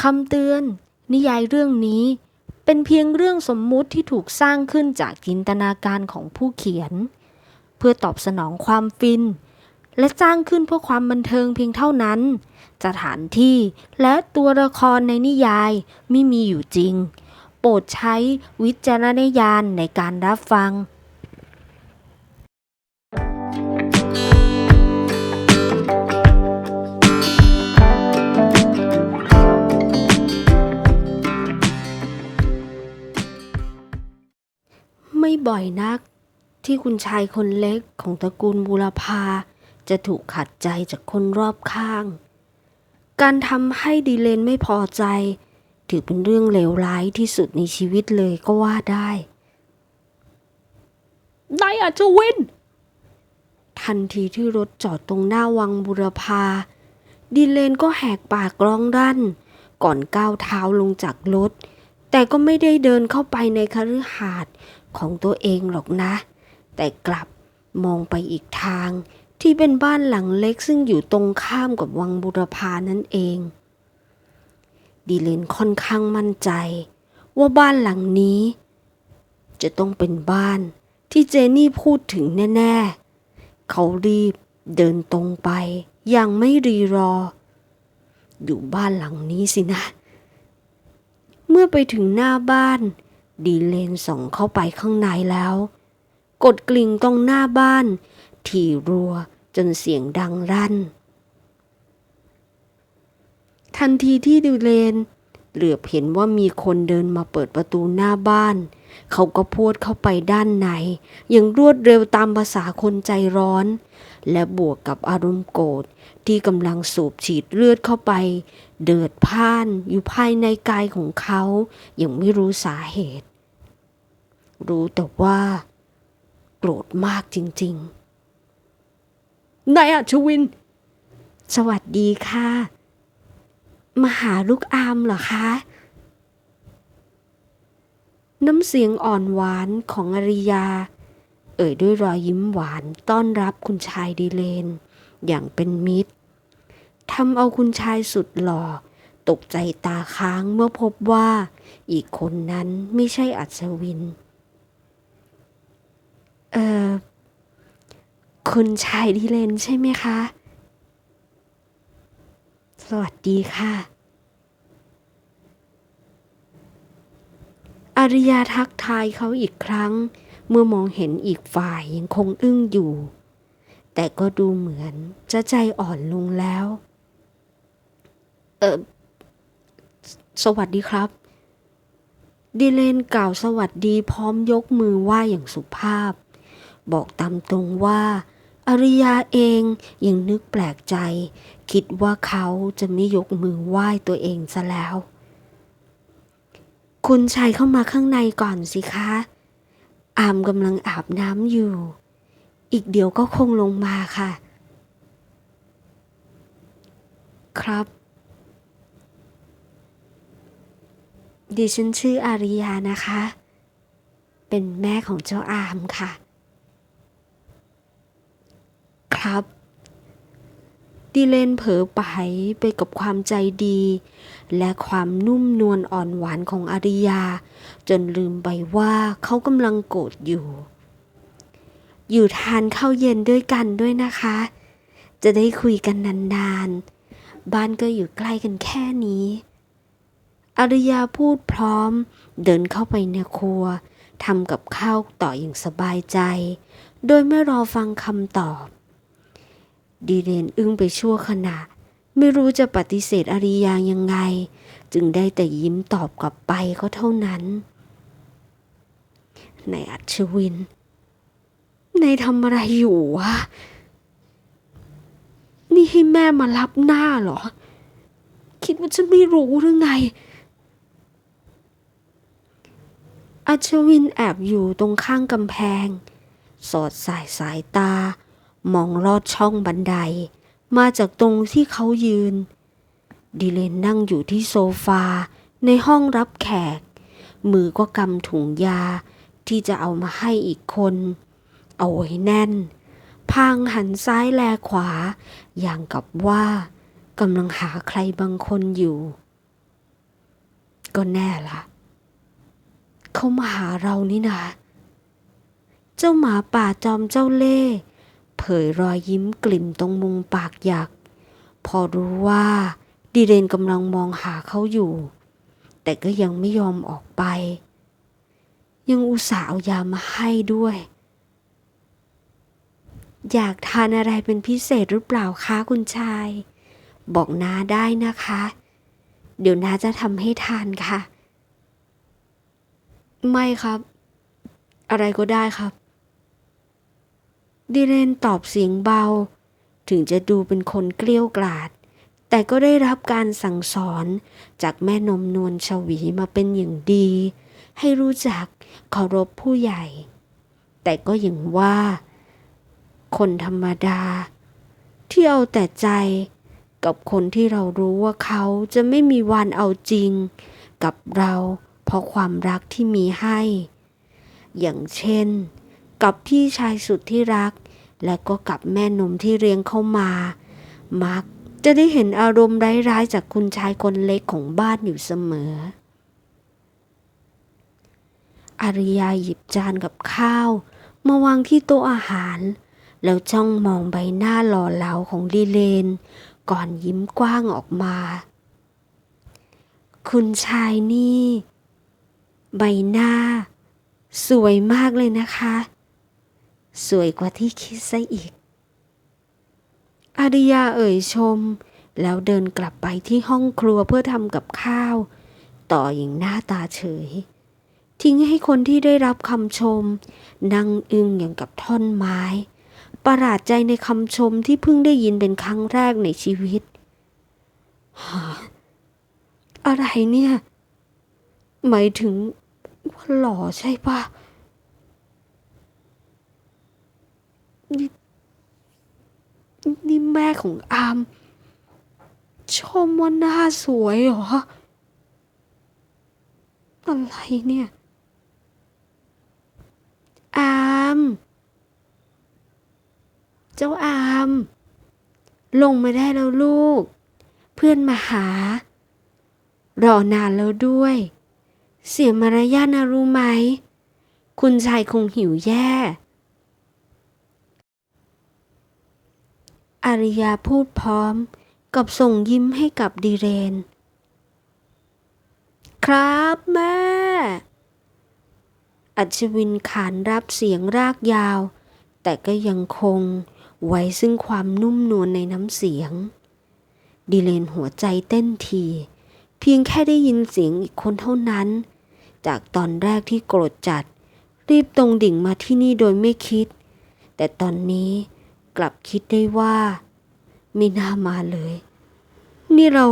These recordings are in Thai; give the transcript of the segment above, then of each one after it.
คำเตือน นิยายเรื่องนี้ เป็นเพียงเรื่องสมมุติที่ถูกสร้างขึ้นจากจินตนาการของผู้เขียน เพื่อตอบสนองความฟิน และสร้างขึ้นเพื่อความบันเทิงเพียงเท่านั้น สถานที่และตัวละครในนิยายไม่มีอยู่จริง โปรดใช้วิจารณญาณในการรับฟัง บ่อยนัก ที่คุณชายคนเล็กของตระกูลบูรพาจะถูกขัดใจจากคนรอบข้าง การทำให้ดีเลนไม่พอใจ ถือเป็นเรื่องเลวร้ายที่สุดในชีวิตเลยก็ว่าได้นายอาจจะวิน ทันทีที่รถจอดตรงหน้าวังบุรพา ดีเลนก็แหกปากร้องรั่นก่อนก้าวเท้าลงจากรถ แต่ก็ไม่ได้เดินเข้าไปในคฤหาสน์ของตัวเองหรอกนะ แต่กลับมองไปอีกทางที่เป็นบ้านหลังเล็กซึ่งอยู่ตรงข้ามกับวังบุรพานั่นเอง ดีเลนค่อนข้างมั่นใจ ว่าบ้านหลังนี้ จะต้องเป็นบ้านที่เจนี่พูดถึงแน่ ๆ เขารีบเดินตรงไปอย่างไม่รีรอ อยู่บ้านหลังนี้สินะ เมื่อไปถึงหน้าบ้าน ดีเลนส่องเข้าไปข้างในแล้ว กดกลิ่งตรงหน้าบ้านถี่รัวจนเสียงดังรั่น ทันทีที่ดีเลน เหลือบเห็นว่ามีคนเดินมาเปิดประตูหน้าบ้าน เขาก็พูดเข้าไปด้านในอย่างรวดเร็วตามภาษาคนใจร้อน และบวกกับอารมณ์โกรธที่กำลังสูบฉีดเลือดเข้าไป เดือดพ่านอยู่ภายในกายของเขาอย่างไม่รู้สาเหตุ รู้แต่ว่า โกรธมากจริงๆ นายอัชวิน สวัสดีค่ะ มาหาลูกอามเหรอคะ น้ำเสียงอ่อนหวานของอริยา เอ่ยด้วยรอยยิ้มหวานต้อนรับคุณชายดีเลน อย่างเป็นมิตรทำเอาคุณชายสุดหล่อ ตกใจตาค้างเมื่อพบว่า อีกคนนั้นไม่ใช่อัศวิน เออคุณชายดีเลนใช่ไหมคะ สวัสดีค่ะ อาริยาทักทายเขาอีกครั้ง เมื่อมองเห็นอีกฝ่ายยังคงอึ้งอยู่ แต่ก็ดูเหมือนจะใจอ่อนลงแล้ว เออสสวัสดีครับ ดีเลนกล่าวสวัสดีพร้อมยกมือไหว้อย่างสุภาพ บอกตามตรงว่า อริยาเองยังนึกแปลกใจ คิดว่าเขาจะไม่ยกมือไหว้ตัวเองซะแล้ว คุณชายเข้ามาข้างในก่อนสิคะ อามกำลังอาบน้ำอยู่ อีกเดี๋ยวก็คงลงมาค่ะ ครับดิฉันชื่ออาริยานะคะ เป็นแม่ของเจ้าอามค่ะ ครับ ดิเลนเผลอไปไปกับความใจดี และความนุ่มนวลอ่อนหวานของอาริยา จนลืมไปว่าเขากำลังโกรธอยู่ อยู่ทานข้าวเย็นด้วยกันด้วยนะคะ จะได้คุยกันนานๆ บ้านก็อยู่ใกล้กันแค่นี้อาริยาพูดพร้อม เดินเข้าไปในครัวทำกับข้าวต่ออย่างสบายใจ โดยไม่รอฟังคำตอบ ดีเรนอึ้งไปชั่วขณะ ไม่รู้จะปฏิเสธอาริยายังไง จึงได้แต่ยิ้มตอบกลับไปก็เท่านั้นนายอัชวินนายทำอะไรอยู่วะ นี่ให้แม่มารับหน้าเหรอ คิดว่าฉันไม่รู้หรือไง อัชวินแอบอยู่ตรงข้างกำแพง สอดสายสายตา มองลอดช่องบันได มาจากตรงที่เขายืน ดิเลนนั่งอยู่ที่โซฟาในห้องรับแขก มือก็กำถุงยาที่จะเอามาให้อีกคน เอาไว้แน่น พางหันซ้ายแลขวา อย่างกับว่ากำลังหาใครบางคนอยู่ ก็แน่ละเขามาหาเรานี่นาเจ้าหมาป่าจอมเจ้าเล่ห์ เผยรอยยิ้มกลิ่มตรงมุมปากหยัก พอรู้ว่าดีเรนกำลังมองหาเขาอยู่ แต่ก็ยังไม่ยอมออกไป ยังอุตส่าห์เอายามาให้ด้วย อยากทานอะไรเป็นพิเศษหรือเปล่าคะคุณชาย บอกน้าได้นะคะ เดี๋ยวน้าจะทำให้ทานค่ะ ไม่ครับ อะไรก็ได้ครับ ดิเรนตอบเสียงเบา ถึงจะดูเป็นคนเกลี้ยวกล่อดแต่ก็ได้รับการสั่งสอนจากแม่นมนวลชวีมาเป็นอย่างดี ให้รู้จักเคารพผู้ใหญ่ แต่ก็อย่างว่า คนธรรมดา ที่เอาแต่ใจกับคนที่เรารู้ว่าเขาจะไม่มีวันเอาจริง กับเราเพราะความรักที่มีให้ อย่างเช่น กับพี่ชายสุดที่รัก และก็กับแม่หนุ่มที่เลี้ยงเข้ามา มักจะได้เห็นอารมณ์ร้ายๆ จากคุณชายคนเล็กของบ้านอยู่เสมอ อาริยาหยิบจานกับข้าว มาวางที่โต๊ะอาหาร แล้วจ้องมองใบหน้าหล่อเหลาของลีเลน ก่อนยิ้มกว้างออกมา คุณชายนี่ ใบหน้า สวยมากเลยนะคะ สวยกว่าที่คิดซะอีก อาริยาเอ่ยชม แล้วเดินกลับไปที่ห้องครัวเพื่อทำกับข้าว ต่ออย่างหน้าตาเฉย ทิ้งให้คนที่ได้รับคำชม นั่งอึ้งอย่างกับท่อนไม้ ประหลาดใจในคำชมที่เพิ่งได้ยินเป็นครั้งแรกในชีวิต อะไรเนี่ย หมายถึงว่าหล่อใช่ปะ นี่แม่ของอาม ชมว่าหน้าสวยเหรอ อะไรเนี่ย อาม เจ้าอาม ลงมาได้แล้วลูก เพื่อนมาหา รอนานแล้วด้วย เสียมารยาทนะรู้ไหม คุณชายคงหิวแย่ อาริยาพูดพร้อม กับส่งยิ้มให้กับดีเรน ครับแม่ อัชวินขานรับเสียงรากยาว แต่ก็ยังคงไว้ซึ่งความนุ่มนวลในน้ำเสียง ดีเลนหัวใจเต้นที เพียงแค่ได้ยินเสียงอีกคนเท่านั้น จากตอนแรกที่โกรธจัด รีบตรงดิ่งมาที่นี่โดยไม่คิด แต่ตอนนี้ กลับคิดได้ว่าไม่น่ามาเลย นี่เรา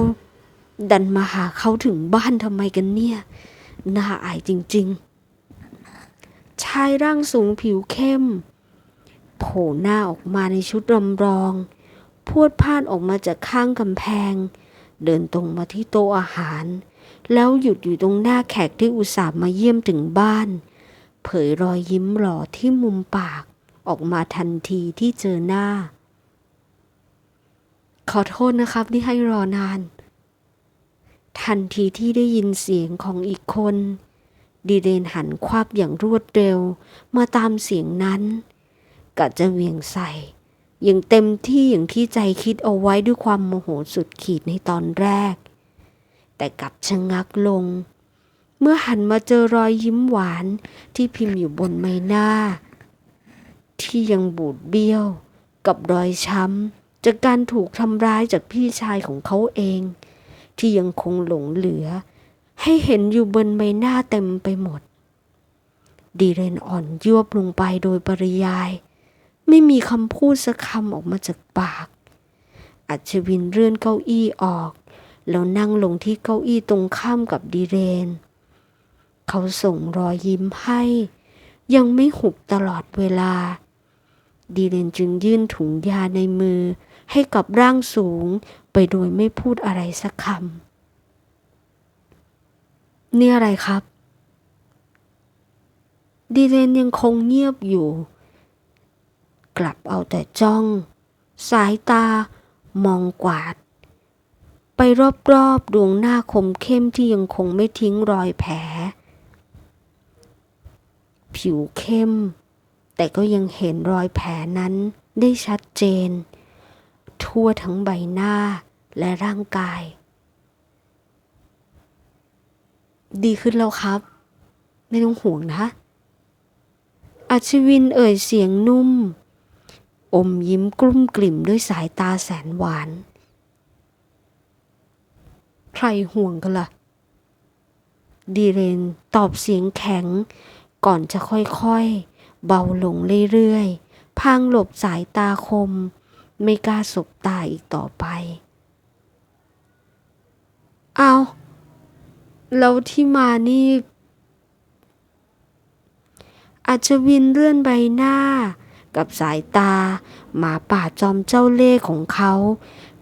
ดันมาหาเขาถึงบ้านทำไมกันเนี่ย น่าอายจริง ๆ ชายร่างสูงผิวเข้ม โผล่หน้าออกมาในชุดรำรองพวดพาดออกมาจากข้างกำแพง เดินตรงมาที่โต๊ะอาหาร แล้วหยุดอยู่ตรงหน้าแขกที่อุตส่าห์มาเยี่ยมถึงบ้าน เผยรอยยิ้มหล่อที่มุมปาก ออกมาทันทีที่เจอหน้า ขอโทษนะครับที่ให้รอนาน ทันทีที่ได้ยินเสียงของอีกคน ดีเดนหันควับอย่างรวดเร็วมาตามเสียงนั้นกะจะเหวียงใส่อย่างเต็มที่อย่างที่ใจคิดเอาไว้ด้วยความโมโหสุดขีดในตอนแรก แต่กลับชะงักลง เมื่อหันมาเจอรอยยิ้มหวานที่พิมพ์อยู่บนใบหน้า ที่ยังบูดเบี้ยว กับรอยช้ำจากการถูกทำร้ายจากพี่ชายของเขาเอง ที่ยังคงหลงเหลือ ให้เห็นอยู่บนใบหน้าเต็มไปหมด ดีเรนอ่อนยวบลงไปโดยปริยาย ไม่มีคำพูดสักคำออกมาจากปาก อัชวินเลื่อนเก้าอี้ออก แล้วนั่งลงที่เก้าอี้ตรงข้ามกับดีเรน เขาส่งรอยยิ้มให้ ยังไม่หุบตลอดเวลา ดีเรนจึงยื่นถุงยาในมือ ให้กับร่างสูงไปโดยไม่พูดอะไรสักคำ นี่อะไรครับ ดีเรนยังคงเงียบอยู่ กลับเอาแต่จ้อง สายตามองกวาด ไปรอบๆดวงหน้าคมเข้มที่ยังคงไม่ทิ้งรอยแผล ผิวเข้ม แต่ก็ยังเห็นรอยแผลนั้นได้ชัดเจน ทั่วทั้งใบหน้าและร่างกาย ดีขึ้นแล้วครับ ไม่ต้องห่วงนะ อัชวินเอ่ยเสียงนุ่ม อมยิ้มกลุ้มกลิ่มด้วยสายตาแสนหวาน ใครห่วงกันล่ะ ดีเรนตอบเสียงแข็งก่อนจะค่อยๆ เบาลงเรื่อยๆพางหลบสายตาคม ไม่กล้าสบตาอีกต่อไป เอาแล้วที่มานี่อัชวินเลื่อนใบหน้า กับสายตา หมาป่าจอมเจ้าเล่ห์ของเขา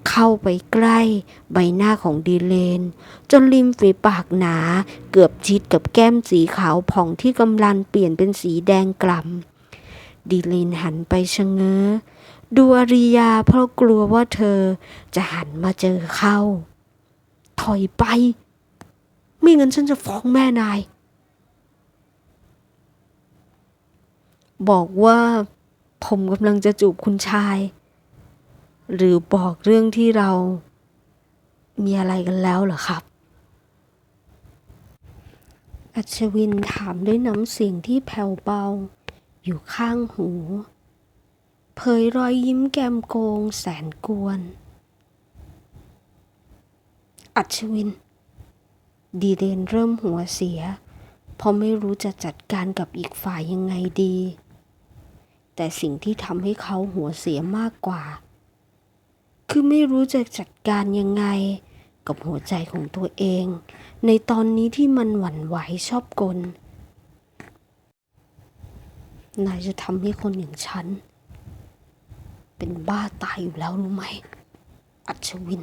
เข้าไปใกล้ใบหน้าของดีเลน จนริมฝีปากหนา เกือบชิดกับแก้มสีขาวผ่องที่กำลังเปลี่ยนเป็นสีแดงกล่ำดีเลนหันไปชะเง้อดูอาริยาเพราะกลัวว่าเธอจะหันมาเจอเข้า ถอยไป ไม่งั้นฉันจะฟ้องแม่นาย บอกว่าผมกำลังจะจูบคุณชาย หรือบอกเรื่องที่เรามีอะไรกันแล้วเหรอครับ อัชวินถามด้วยน้ำเสียงที่แผ่วเบา อยู่ข้างหู เผยรอยยิ้มแก้มโกงแสนกวน อัชวิน ดีเดนเริ่มหัวเสีย เพราะไม่รู้จะจัดการกับอีกฝ่ายยังไงดี แต่สิ่งที่ทำให้เขาหัวเสียมากกว่า คือไม่รู้จะจัดการยังไง กับหัวใจของตัวเอง ในตอนนี้ที่มันหวั่นไหวชอบกล นายจะทำให้คนอย่างฉัน เป็นบ้าตายอยู่แล้วรู้ไหม อัชวิน